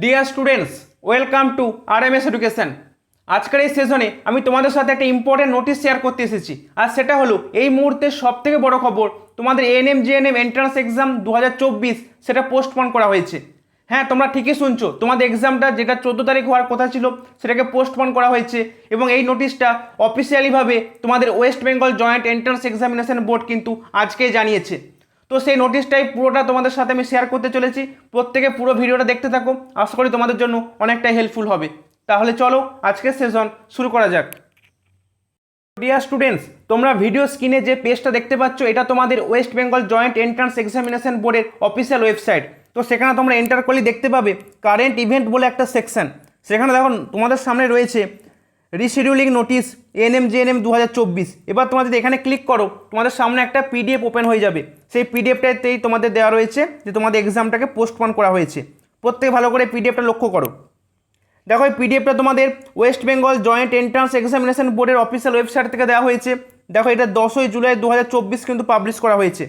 Dear students welcome to R M S education আজকের এই সেশনে আমি তোমাদের সাথে একটা ইম্পর্টেন্ট নোটিশ শেয়ার করতে এসেছি। আর সেটা হলো, এই মুহূর্তে সব থেকে বড় খবর, তোমাদের এএনএম জিএনএম এন্ট্রান্স এক্সাম দু হাজার চব্বিশ, সেটা পোস্টপন করা হয়েছে। হ্যাঁ তোমরা ঠিকই শুনছো, তোমাদের এক্সামটা যেটা চোদ্দ তারিখ হওয়ার কথা ছিল, সেটাকে পোস্টপন করা হয়েছে এবং এই নোটিশটা অফিসিয়ালিভাবে তোমাদের West Bengal joint entrance examination board কিন্তু আজকেই জানিয়েছে। তো সেই নোটিশটাই পুরোটা তোমাদের সাথে আমি শেয়ার করতে চলেছি। প্রত্যেকে পুরো ভিডিওটা দেখতে থাকো। আশা করি তোমাদের জন্য অনেকটাই হেল্পফুল হবে। তাহলে চলো আজকের সেশন শুরু করা যাক। ডিয়ার স্টুডেন্টস তোমরা ভিডিও স্ক্রিনে যে পেজটা দেখতে পাচ্ছ, এটা তোমাদের West Bengal joint entrance examination বোর্ডের অফিসিয়াল ওয়েবসাইট তো সেখানে তোমরা এন্টার করলে দেখতে পাবে কারেন্ট ইভেন্ট বলে একটা সেকশন সেখানে দেখো তোমাদের সামনে রয়েছে রিশিডিউলিং নোটিশ এনএম জেএনএম দু হাজার চব্বিশ। এবার তোমরা যদি এখানে ক্লিক করো, তোমাদের সামনে একটা পিডিএফ ওপেন হয়ে যাবে। সেই পিডিএফটাতেই তোমাদের দেওয়া রয়েছে যে তোমাদের এক্সামটাকে পোস্টপন করা হয়েছে। প্রত্যেকে ভালো করে পিডিএফটা লক্ষ্য করো। দেখো, এই পিডিএফটা তোমাদের West Bengal joint entrance examination বোর্ডের অফিসিয়াল ওয়েবসাইট থেকে দেওয়া হয়েছে। দেখো, এটা দশই জুলাই দু হাজার চব্বিশ কিন্তু পাবলিশ করা হয়েছে।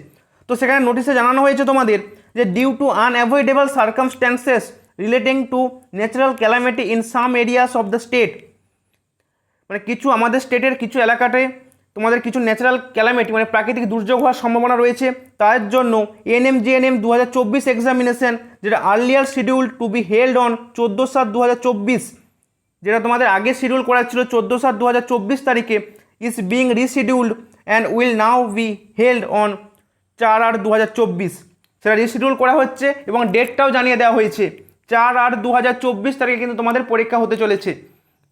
তো সেখানে নোটিশে জানানো হয়েছে তোমাদের যে due to unavoidable circumstances relating to natural calamity in some areas of the state মানে কিছু আমাদের স্টেটের কিছু এলাকাতে তোমাদের কিছু ন্যাচারাল ক্যালামিটি মানে প্রাকৃতিক দুর্যোগ হওয়ার সম্ভাবনা রয়েছে, তার জন্য এনএম জিএনএম দু হাজার চব্বিশ এক্সামিনেশন যেটা earlier schedule to be held on চোদ্দ সাত দু হাজার চব্বিশ, যেটা তোমাদের আগে শিডিউল করা ছিল চোদ্দ সাত দু হাজার চব্বিশ তারিখে is being rescheduled and will now be held on চার আট দু হাজার চব্বিশ। সেটা রিশিডিউল করা হচ্ছে এবং ডেটটাও জানিয়ে দেওয়া হয়েছে, চার আট দু হাজার চব্বিশ তারিখে কিন্তু তোমাদের পরীক্ষা হতে চলেছে।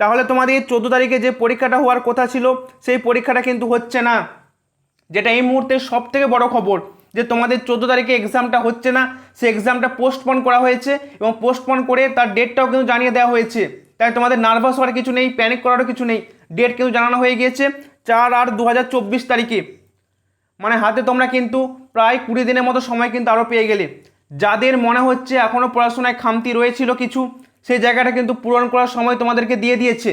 তাহলে তোমাদের চোদ্দ তারিখে যে পরীক্ষাটা হওয়ার কথা ছিল, সেই পরীক্ষাটা কিন্তু হচ্ছে না। যেটা এই মুহূর্তে সব থেকে বড় খবর, যে তোমাদের চোদ্দ তারিখে এক্সামটা হচ্ছে না, সেই এক্সামটা পোস্টপন করা হয়েছে এবং পোস্টপন করে তার ডেটটাও কিন্তু জানিয়ে দেওয়া হয়েছে। তাই তোমাদের নার্ভাস হওয়ার কিছু নেই প্যানিক করারও কিছু নেই। ডেট কিন্তু জানানো হয়ে গিয়েছে চার আট দু তারিখে। মানে হাতে তোমরা কিন্তু প্রায় কুড়ি দিনের মতো সময় কিন্তু আরও পেয়ে গেলে। যাদের মনে হচ্ছে এখনও পড়াশোনায় খামতি রয়েছিল কিছু সেই জায়গাটা কিন্তু পূরণ করার সময় তোমাদেরকে দিয়ে দিয়েছে।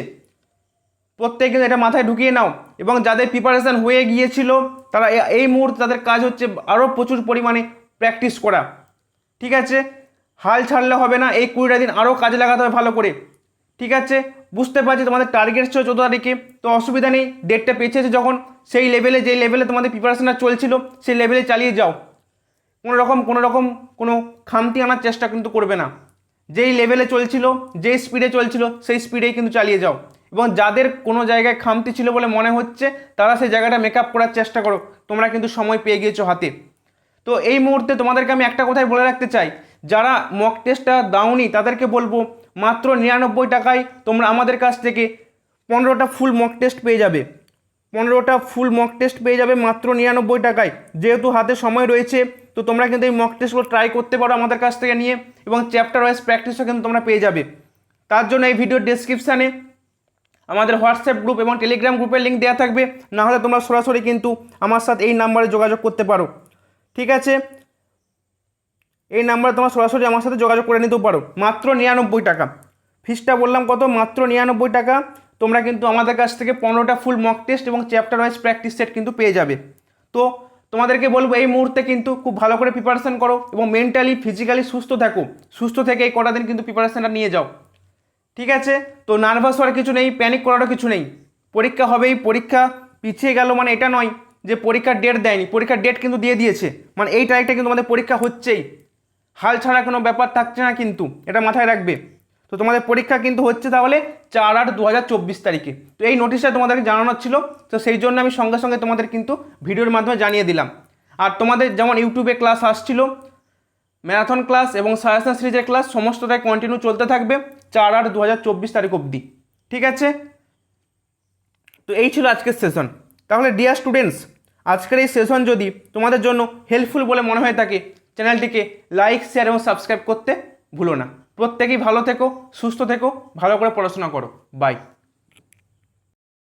প্রত্যেকে কিন্তু এটা মাথায় ঢুকিয়ে নাও এবং যাদের প্রিপারেশান হয়ে গিয়েছিল, তারা এই মুহূর্তে তাদের কাজ হচ্ছে আরও প্রচুর পরিমাণে প্র্যাকটিস করা। ঠিক আছে? হাল ছাড়লে হবে না, এই কুড়িটা দিন আরও কাজে লাগাতে হবে ভালো করে। ঠিক আছে? বুঝতে পারছি তোমাদের টার্গেট ছিল চোদ্দ তারিখে, তো অসুবিধা নেই ডেটটা পেছিয়েছে যখন, সেই লেভেলে যেই লেভেলে তোমাদের প্রিপারেশানটা চলছিল, সেই লেভেলে চালিয়ে যাও। কোনো রকম কোনো রকম কোনো খামতি আনার চেষ্টা কিন্তু করবে না। যেই লেভেলে চলছিল, যেই স্পিডে চলছিল, সেই স্পিডেই কিন্তু চালিয়ে যাও। এবং যাদের কোনো জায়গায় খামতি ছিল বলে মনে হচ্ছে, তারা সেই জায়গাটা মেকআপ করার চেষ্টা করো। তোমরা কিন্তু সময় পেয়ে গিয়েছো হাতে। তো এই মুহূর্তে তোমাদেরকে আমি একটা কথাই বলে রাখতে চাই। যারা মক টেস্টটা দাওনি, তাদেরকে বলব, মাত্র নিরানব্বই টাকায় তোমরা আমাদের কাছ থেকে পনেরোটা ফুল মক টেস্ট পেয়ে যাবে। পনেরোটা ফুল মক টেস্ট পেয়ে যাবে মাত্র নিরানব্বই টাকায়। যেহেতু হাতে সময় রয়েছে, তো তোমরা কিন্তু এই মক টেস্টগুলো ট্রাই করতে পারো আমাদের কাছ থেকে নিয়ে এবং চ্যাপ্টার ওয়াইজ প্র্যাকটিসও কিন্তু তোমরা পেয়ে যাবে। তার জন্য এই ভিডিওর ডেসক্রিপশানে আমাদের হোয়াটসঅ্যাপ গ্রুপ এবং টেলিগ্রাম গ্রুপের লিঙ্ক দেওয়া থাকবে, না হলে তোমরা সরাসরি কিন্তু আমার সাথে এই নাম্বারে যোগাযোগ করতে পারো। ঠিক আছে? এই নাম্বারে তোমরা সরাসরি আমার সাথে যোগাযোগ করে নিতেও পারো। মাত্র নিরানব্বই টাকা। ফিসটা বললাম কত? মাত্র নিরানব্বই টাকা। তোমরা কিন্তু আমাদের কাছ থেকে পনেরোটা ফুল মক টেস্ট এবং চ্যাপ্টার ওয়াইজ প্র্যাকটিস সেট কিন্তু পেয়ে যাবে। তো তোমাদেরকে বলব, এই মুহূর্তে কিন্তু খুব ভালো করে প্রিপারেশান করো এবং মেন্টালি ফিজিক্যালি সুস্থ থাকো। সুস্থ থেকে এই কটা দিন কিন্তু প্রিপারেশানটা নিয়ে যাও। ঠিক আছে? তো নার্ভাস হওয়ার কিছু নেই প্যানিক করারও কিছু নেই। পরীক্ষা হবেই, পরীক্ষা পিছিয়ে গেল মানে এটা নয় যে পরীক্ষার ডেট দেয়নি। পরীক্ষার ডেট কিন্তু দিয়ে দিয়েছে। মানে এই তারিখটা কিন্তু আমাদের পরীক্ষা হচ্ছেই। হাল ছাড়া কোনো ব্যাপার থাকছে না কিন্তু, এটা মাথায় রাখবে। তো তোমাদের পরীক্ষা কিন্তু হচ্ছে তাহলে চার আট দু তারিখে। তো এই নোটিশটা তোমাদেরকে জানানোর ছিল, তো সেই জন্য আমি সঙ্গে সঙ্গে তোমাদের কিন্তু ভিডিওর মাধ্যমে জানিয়ে দিলাম। আর তোমাদের যেমন ইউটিউবে ক্লাস আসছিল ম্যারাথন ক্লাস এবং সাজেশন সিরিজের ক্লাস সমস্তটাই কন্টিনিউ চলতে থাকবে চার আট দু তারিখ অবধি। ঠিক আছে? তো এই ছিল আজকের সেশন তাহলে ডিয়ার স্টুডেন্টস আজকের এই সেশন যদি তোমাদের জন্য হেল্পফুল বলে মনে হয়ে থাকে চ্যানেলটিকে লাইক শেয়ার এবং সাবস্ক্রাইব করতে ভুলো না। প্রত্যেকেই ভালো থেকো সুস্থ থেকো ভালো করে পড়াশোনা করো। বাই